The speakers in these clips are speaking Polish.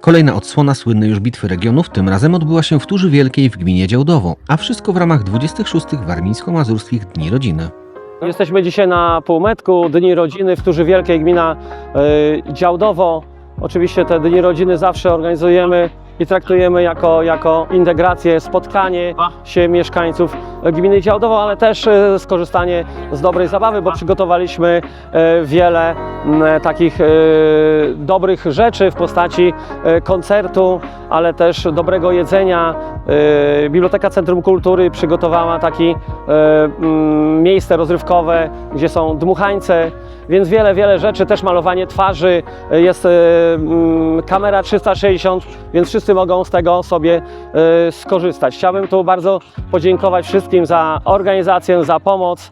Kolejna odsłona słynnej już bitwy regionów tym razem odbyła się w Turzy Wielkiej w gminie Działdowo, a wszystko w ramach 26. Warmińsko-Mazurskich Dni Rodziny. Jesteśmy dzisiaj na półmetku Dni Rodziny w Turzy Wielkiej, gmina y, Działdowo. Oczywiście te Dni Rodziny zawsze organizujemy i traktujemy jako, jako integrację, spotkanie się mieszkańców gminy Działdowo, ale też y, skorzystanie z dobrej zabawy, bo przygotowaliśmy y, wiele mm, takich dobrych rzeczy w postaci koncertu, ale też dobrego jedzenia. Biblioteka Centrum Kultury przygotowała taki mm, miejsce rozrywkowe, gdzie są dmuchańce, więc wiele, wiele rzeczy, też malowanie twarzy, jest kamera 360, więc wszyscy mogą z tego sobie y, skorzystać. Chciałbym tu bardzo podziękować wszystkim za organizację, za pomoc y,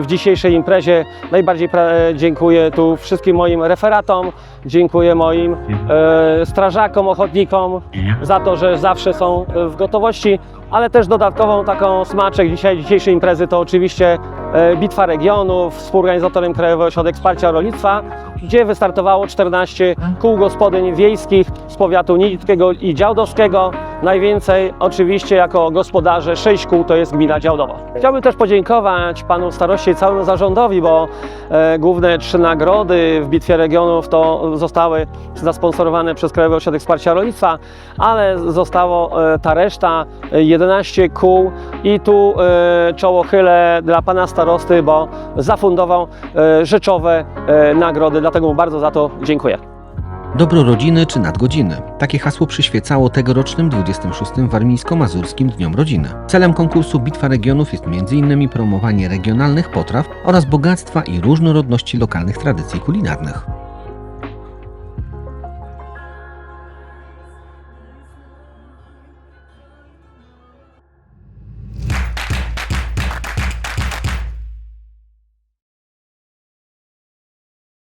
w dzisiejszej imprezie. Najbardziej pra- dziękuję tu wszystkim moim referatom, dziękuję moim e, strażakom, ochotnikom za to, że zawsze są w gotowości, ale też dodatkową taką smaczek dzisiaj, dzisiejszej imprezy to oczywiście e, Bitwa Regionów, współorganizatorem Krajowy Ośrodek Wsparcia Rolnictwa, gdzie wystartowało 14 kół gospodyń wiejskich z powiatu nidzickiego i działdowskiego. Najwięcej oczywiście jako gospodarze 6 kół to jest gmina Działdowo. Chciałbym też podziękować panu staroście i całemu zarządowi, bo e, główne trzy nagrody w Bitwie Regionów to zostały zasponsorowane przez Krajowy Ośrodek Wsparcia Rolnictwa, ale zostało e, ta reszta, e, 11 kół i tu e, czoło chylę dla pana starosty, bo zafundował e, rzeczowe e, nagrody, dlatego mu bardzo za to dziękuję. Dobro rodziny czy nadgodziny. Takie hasło przyświecało tegorocznym 26. Warmińsko-Mazurskim Dniom Rodziny. Celem konkursu Bitwa Regionów jest m.in. promowanie regionalnych potraw oraz bogactwa i różnorodności lokalnych tradycji kulinarnych.